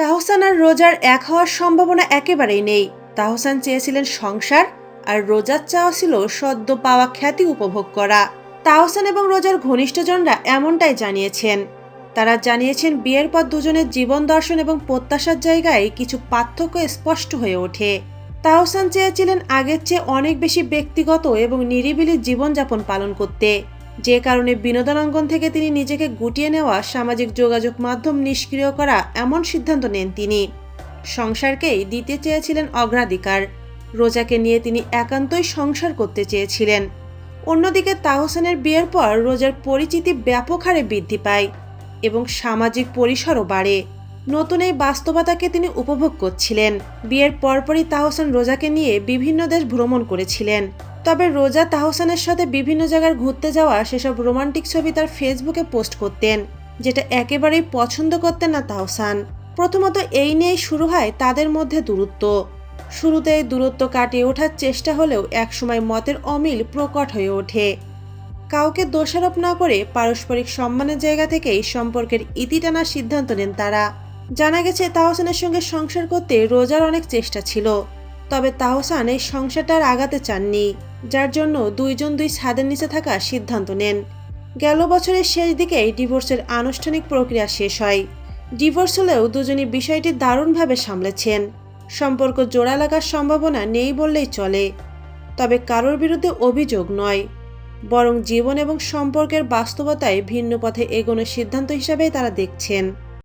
তাহসান আর রোজার এক হওয়ার সম্ভাবনা একেবারেই নেই। তাহসান চেয়েছিলেন সংসার আর রোজার চাওয়া ছিল সদ্য পাওয়া খ্যাতি উপভোগ করা। তাহসান এবং রোজার ঘনিষ্ঠজনরা এমনটাই জানিয়েছেন। তারা জানিয়েছেন বিয়ের পর দুজনের জীবন দর্শন এবং প্রত্যাশার জায়গায় কিছু পার্থক্য স্পষ্ট হয়ে ওঠে। তাহসান চেয়েছিলেন আগের চেয়ে অনেক বেশি ব্যক্তিগত এবং নিরিবিলি জীবনযাপন পালন করতে। যে কারণে বিনোদন অঙ্গন থেকে তিনি নিজেকে গুটিয়ে নেওয়া সামাজিক যোগাযোগ মাধ্যম নিষ্ক্রিয় করা এমন সিদ্ধান্ত নেন তিনি। সংসারকেই দিতে চেয়েছিলেন অগ্রাধিকার। রোজাকে নিয়ে তিনি একান্তই সংসার করতে চেয়েছিলেন। অন্যদিকে তাহসানের বিয়ের পর রোজার পরিচিতি ব্যাপক হারে বৃদ্ধি পায় এবং সামাজিক পরিসরও বাড়ে। নতুন এই বাস্তবতাকে তিনি উপভোগ করছিলেন। বিয়ের পরপরই তাহসান রোজাকে নিয়ে বিভিন্ন দেশ ভ্রমণ করেছিলেন। তবে রোজা তাহসানের সাথে বিভিন্ন জায়গায় ঘুরতে যাওয়া সেসব রোমান্টিক ছবি তার ফেসবুকে পোস্ট করতেন, যেটা একেবারেই পছন্দ করতেন না তাহসান। প্রথমত এই নিয়েই শুরু হয় তাদের মধ্যে দূরত্ব। শুরুতে দূরত্ব কাটিয়ে ওঠার চেষ্টা হলেও একসময় মতের অমিল প্রকট হয়ে ওঠে। কাউকে দোষারোপ না করে পারস্পরিক সম্মানের জায়গা থেকেই সম্পর্কের ইতি টানার সিদ্ধান্ত নেন তারা। জানা গেছে তাহসানের সঙ্গে সংসার করতে রোজার অনেক চেষ্টা ছিল, তবে তাহসান এই সংসারটা আর আগাতে চাননি। যার জন্য দুইজন দুই ছাদের নিচে থাকা সিদ্ধান্ত নেন। গেল বছরের শেষ দিকেই ডিভোর্সের আনুষ্ঠানিক প্রক্রিয়া শেষ হয়। ডিভোর্স হলেও দুজনই বিষয়টি দারুণভাবে সামলেছেন। সম্পর্ক জোড়া লাগার সম্ভাবনা নেই বললেই চলে, তবে কারোর বিরুদ্ধে অভিযোগ নয়। বরং জীবন এবং সম্পর্কের বাস্তবতায় ভিন্ন পথে এগোনোর সিদ্ধান্ত হিসাবেই তারা দেখছেন।